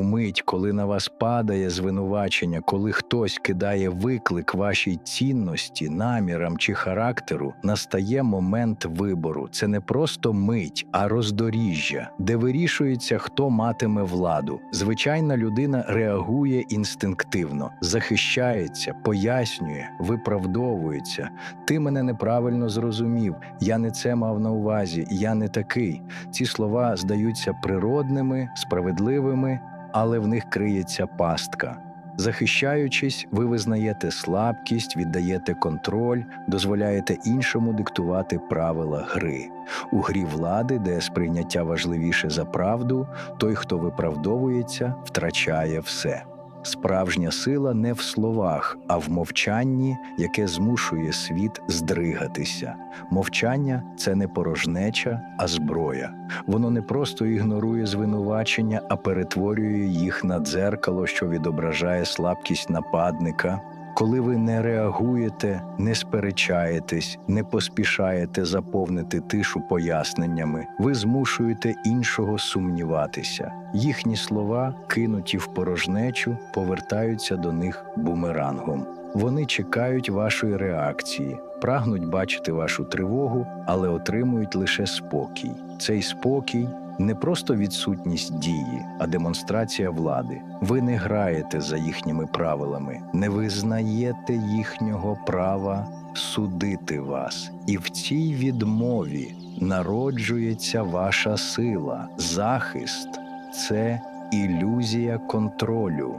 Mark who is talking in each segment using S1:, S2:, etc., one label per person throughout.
S1: У мить, коли на вас падає звинувачення, коли хтось кидає виклик вашій цінності, намірам чи характеру, настає момент вибору. Це не просто мить, а роздоріжжя, де вирішується, хто матиме владу. Звичайна людина реагує інстинктивно, захищається, пояснює, виправдовується. Ти мене неправильно зрозумів. Я не це мав на увазі, я не такий. Ці слова здаються природними, справедливими, але в них криється пастка. Захищаючись, ви визнаєте слабкість, віддаєте контроль, дозволяєте іншому диктувати правила гри. У грі влади, де сприйняття важливіше за правду, той, хто виправдовується, втрачає все. Справжня сила не в словах, а в мовчанні, яке змушує світ здригатися. Мовчання це не порожнеча, а зброя. Воно не просто ігнорує звинувачення, а перетворює їх на дзеркало, що відображає слабкість нападника. Коли ви не реагуєте, не сперечаєтесь, не поспішаєте заповнити тишу поясненнями, ви змушуєте іншого сумніватися. Їхні слова, кинуті в порожнечу, повертаються до них бумерангом. Вони чекають вашої реакції, прагнуть бачити вашу тривогу, але отримують лише спокій. Цей спокій не просто відсутність дії, а демонстрація влади. Ви не граєте за їхніми правилами, не визнаєте їхнього права судити вас. І в цій відмові народжується ваша сила, захист це ілюзія контролю.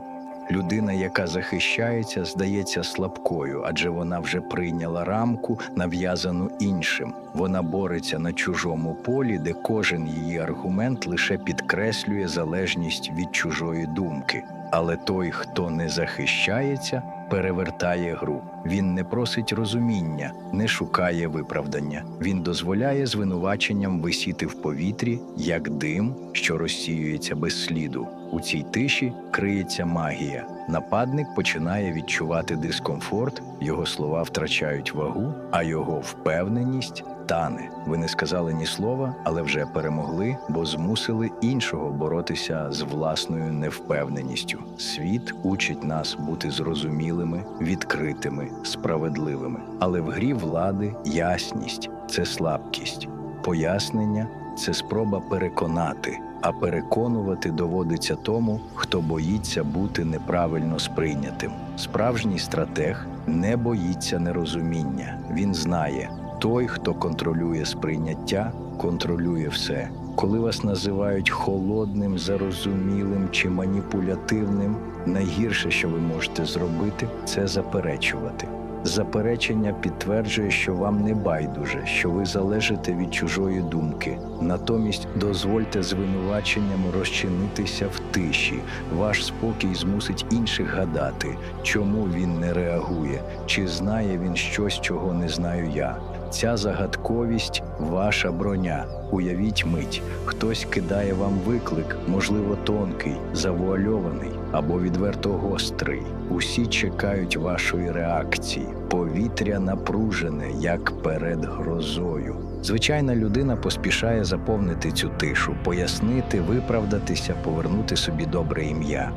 S1: Людина, яка захищається, здається слабкою, адже вона вже прийняла рамку, нав'язану іншим. Вона бореться на чужому полі, де кожен її аргумент лише підкреслює залежність від чужої думки. Але той, хто не захищається, перевертає гру. Він не просить розуміння, не шукає виправдання. Він дозволяє звинуваченням висіти в повітрі, як дим, що розсіюється без сліду. У цій тиші криється магія. Нападник починає відчувати дискомфорт, його слова втрачають вагу, а його впевненість тане. Ви не сказали ні слова, але вже перемогли, бо змусили іншого боротися з власною невпевненістю. Світ учить нас бути зрозумілими, відкритими, справедливими. Але в грі влади ясність це слабкість, пояснення це спроба переконати. А переконувати доводиться тому, хто боїться бути неправильно сприйнятим. Справжній стратег не боїться нерозуміння. Він знає, той, хто контролює сприйняття, контролює все. Коли вас називають холодним, зарозумілим чи маніпулятивним, найгірше, що ви можете зробити, це заперечувати. Заперечення підтверджує, що вам не байдуже, що ви залежите від чужої думки. Натомість дозвольте звинуваченням розчинитися в тиші. Ваш спокій змусить інших гадати, чому він не реагує, чи знає він щось, чого не знаю я. Ця загадковість ваша броня. Уявіть мить, хтось кидає вам виклик, можливо, тонкий, завуальований або відверто гострий. Усі чекають вашої реакції. Повітря напружене, як перед грозою. Звичайна людина поспішає заповнити цю тишу, пояснити, виправдатися, повернути собі добре ім'я.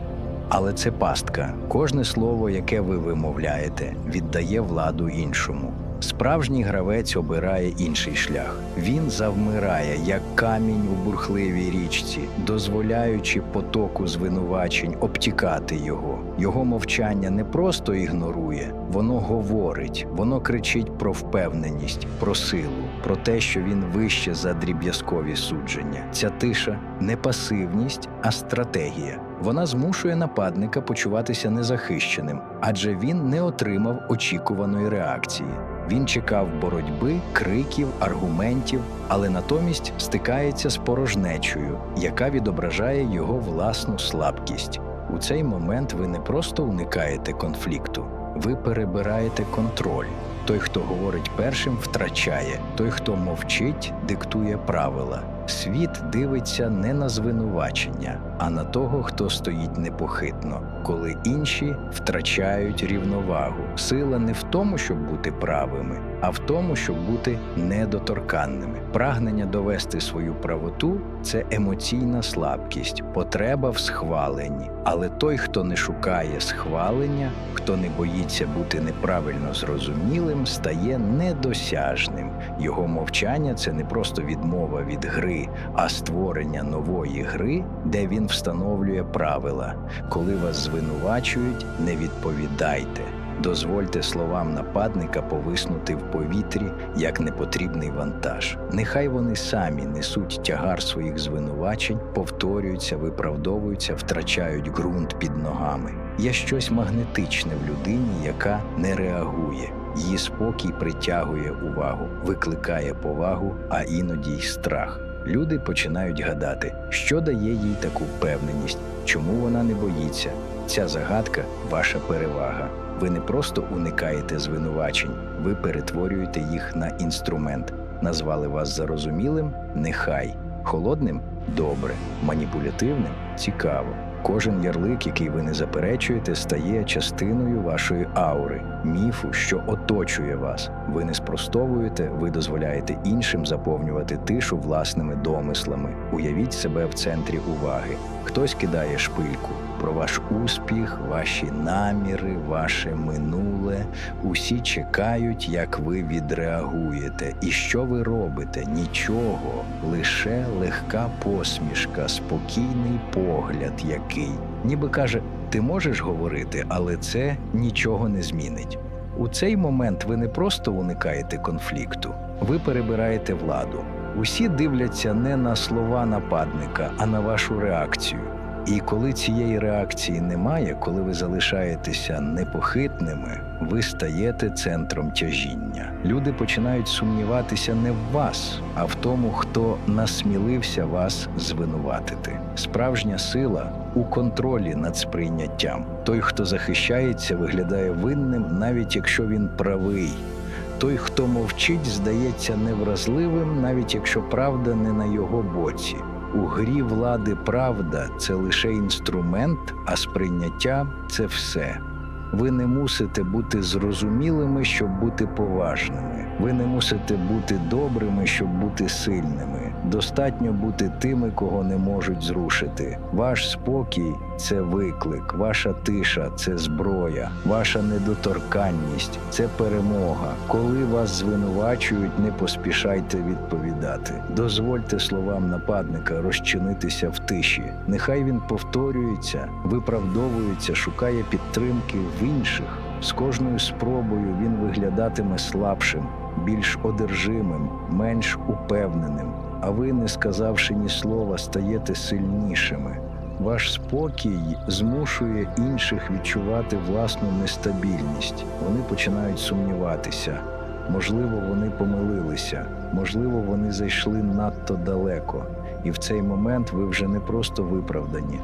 S1: Але це пастка. Кожне слово, яке ви вимовляєте, віддає владу іншому. Справжній гравець обирає інший шлях. Він завмирає, як камінь у бурхливій річці, дозволяючи потоку звинувачень обтікати його. Його мовчання не просто ігнорує, воно говорить, воно кричить про впевненість, про силу, про те, що він вище за дріб'язкові судження. Ця тиша не пасивність, а стратегія. Вона змушує нападника почуватися незахищеним, адже він не отримав очікуваної реакції. Він чекав боротьби, криків, аргументів, але натомість стикається з порожнечою, яка відображає його власну слабкість. У цей момент ви не просто уникаєте конфлікту, ви перебираєте контроль. Той, хто говорить першим, втрачає, той, хто мовчить, диктує правила. Світ дивиться не на звинувачення, а на того, хто стоїть непохитно, коли інші втрачають рівновагу. Сила не в тому, щоб бути правими, а в тому, щоб бути недоторканними. Прагнення довести свою правоту це емоційна слабкість, потреба в схваленні. Але той, хто не шукає схвалення, хто не боїться бути неправильно зрозумілим, стає недосяжним. Його мовчання це не просто відмова від гри, а створення нової гри, де він встановлює правила. Коли вас звинувачують, не відповідайте. Дозвольте словам нападника повиснути в повітрі як непотрібний вантаж. Нехай вони самі несуть тягар своїх звинувачень, повторюються, виправдовуються, втрачають ґрунт під ногами. Є щось магнетичне в людині, яка не реагує. Її спокій притягує увагу, викликає повагу, а іноді й страх. Люди починають гадати, що дає їй таку впевненість, чому вона не боїться. Ця загадка ваша перевага. Ви не просто уникаєте звинувачень, ви перетворюєте їх на інструмент. Назвали вас зарозумілим нехай, холодним добре, маніпулятивним цікаво. Кожен ярлик, який ви не заперечуєте, стає частиною вашої аури, міфу, що оточує вас. Ви не спростовуєте, ви дозволяєте іншим заповнювати тишу власними домислами. Уявіть себе в центрі уваги. Хтось кидає шпильку про ваш успіх, ваші наміри, ваше минуле. Усі чекають, як ви відреагуєте. І що ви робите? Нічого, лише легка посмішка, спокійний погляд, який ніби каже: ти можеш говорити, але це нічого не змінить. У цей момент ви не просто уникаєте конфлікту, ви перебираєте владу. Усі дивляться не на слова нападника, а на вашу реакцію. І коли цієї реакції немає, коли ви залишаєтеся непохитними, ви стаєте центром тяжіння. Люди починають сумніватися не в вас, а в тому, хто насмілився вас звинуватити. Справжня сила у контролі над сприйняттям. Той, хто захищається, виглядає винним, навіть якщо він правий. Той, хто мовчить, здається невразливим, навіть якщо правда не на його боці. У грі влади правда це лише інструмент, а сприйняття це все. Ви не мусите бути зрозумілими, щоб бути поважними. Ви не мусите бути добрими, щоб бути сильними. Достатньо бути тими, кого не можуть зрушити. Ваш спокій це виклик, ваша тиша це зброя, ваша недоторканність це перемога. Коли вас звинувачують, не поспішайте відповідати. Дозвольте словам нападника розчинитися в тиші. Нехай він повторюється, виправдовується, шукає підтримки в інших. З кожною спробою він виглядатиме слабшим, більш одержимим, менш упевненим. А ви, не сказавши ні слова, стаєте сильнішими. Ваш спокій змушує інших відчувати власну нестабільність. Вони починають сумніватися. Можливо, вони помилилися, можливо, вони зайшли надто далеко. І в цей момент ви вже не просто виправдані,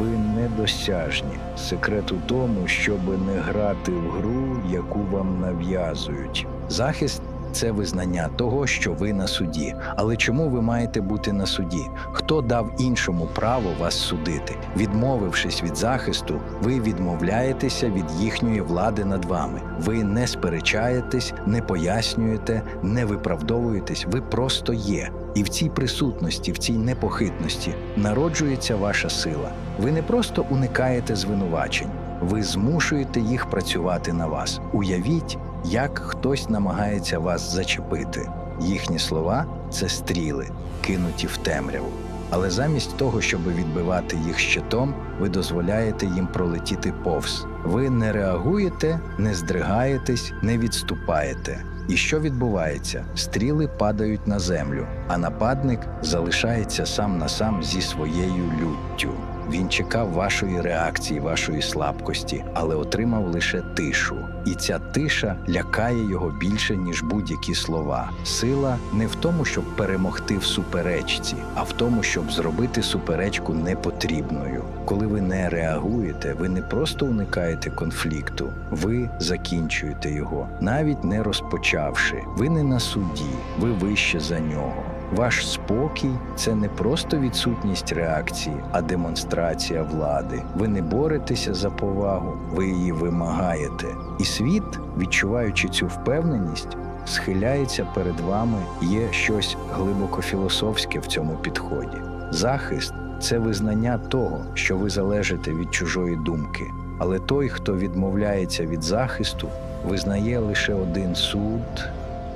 S1: ви недосяжні. Секрет у тому, щоб не грати в гру, яку вам нав'язують. Захист це визнання того, що ви на суді. Але чому ви маєте бути на суді? Хто дав іншому право вас судити? Відмовившись від захисту, ви відмовляєтеся від їхньої влади над вами. Ви не сперечаєтесь, не пояснюєте, не виправдовуєтесь. Ви просто є. І в цій присутності, в цій непохитності народжується ваша сила. Ви не просто уникаєте звинувачень, ви змушуєте їх працювати на вас. Уявіть, як хтось намагається вас зачепити. Їхні слова це стріли, кинуті в темряву. Але замість того, щоб відбивати їх щитом, ви дозволяєте їм пролетіти повз. Ви не реагуєте, не здригаєтесь, не відступаєте. І що відбувається? Стріли падають на землю, а нападник залишається сам на сам зі своєю люттю. Він чекав вашої реакції, вашої слабкості, але отримав лише тишу. І ця тиша лякає його більше, ніж будь-які слова. Сила не в тому, щоб перемогти в суперечці, а в тому, щоб зробити суперечку непотрібною. Коли ви не реагуєте, ви не просто уникаєте конфлікту, ви закінчуєте його, навіть не розпочавши. Ви не на суді, ви вище за нього. Ваш спокій це не просто відсутність реакції, а демонстрація влади. Ви не боретеся за повагу, ви її вимагаєте. І світ, відчуваючи цю впевненість, схиляється перед вами. Є щось глибоко філософське в цьому підході. Захист це визнання того, що ви залежите від чужої думки. Але той, хто відмовляється від захисту, визнає лише один суд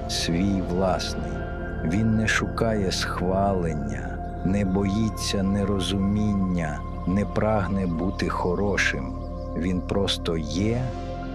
S1: свій власний. Він не шукає схвалення, не боїться нерозуміння, не прагне бути хорошим. Він просто є,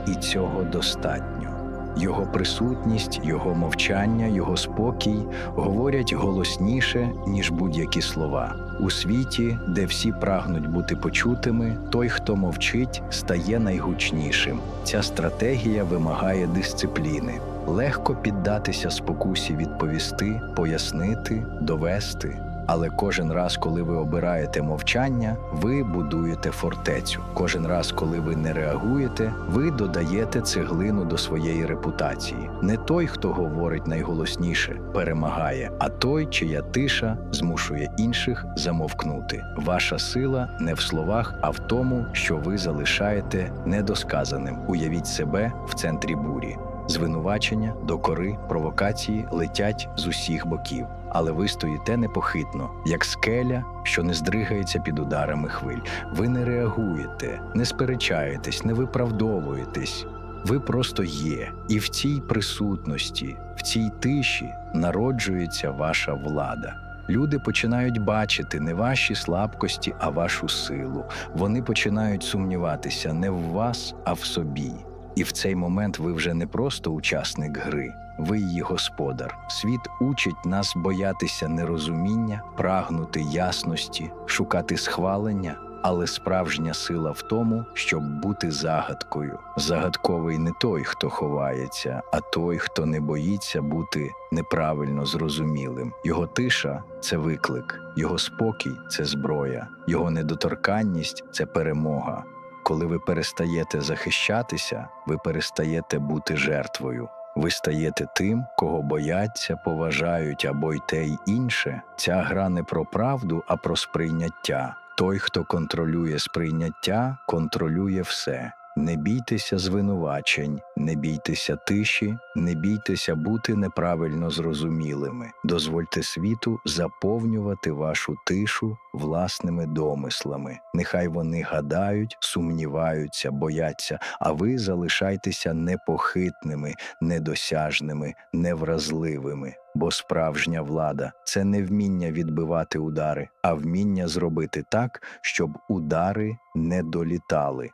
S1: і цього достатньо. Його присутність, його мовчання, його спокій говорять голосніше, ніж будь-які слова. У світі, де всі прагнуть бути почутими, той, хто мовчить, стає найгучнішим. Ця стратегія вимагає дисципліни. Легко піддатися спокусі відповісти, пояснити, довести. Але кожен раз, коли ви обираєте мовчання, ви будуєте фортецю. Кожен раз, коли ви не реагуєте, ви додаєте цеглину до своєї репутації. Не той, хто говорить найголосніше, перемагає, а той, чия тиша змушує інших замовкнути. Ваша сила не в словах, а в тому, що ви залишаєте недосказаним. Уявіть себе в центрі бурі. Звинувачення, докори, провокації летять з усіх боків, але ви стоїте непохитно, як скеля, що не здригається під ударами хвиль. Ви не реагуєте, не сперечаєтесь, не виправдовуєтесь. Ви просто є, і в цій присутності, в цій тиші народжується ваша влада. Люди починають бачити не ваші слабкості, а вашу силу. Вони починають сумніватися не в вас, а в собі. І в цей момент ви вже не просто учасник гри, ви її господар. Світ учить нас боятися нерозуміння, прагнути ясності, шукати схвалення. Але справжня сила в тому, щоб бути загадкою. Загадковий не той, хто ховається, а той, хто не боїться бути неправильно зрозумілим. Його тиша це виклик, його спокій це зброя, його недоторканність це перемога. Коли ви перестаєте захищатися, ви перестаєте бути жертвою. Ви стаєте тим, кого бояться, поважають або й те й інше. Ця гра не про правду, а про сприйняття. Той, хто контролює сприйняття, контролює все. Не бійтеся звинувачень, не бійтеся тиші, не бійтеся бути неправильно зрозумілими. Дозвольте світу заповнювати вашу тишу власними домислами. Нехай вони гадають, сумніваються, бояться, а ви залишайтеся непохитними, недосяжними, невразливими. Бо справжня влада це не вміння відбивати удари, а вміння зробити так, щоб удари не долітали.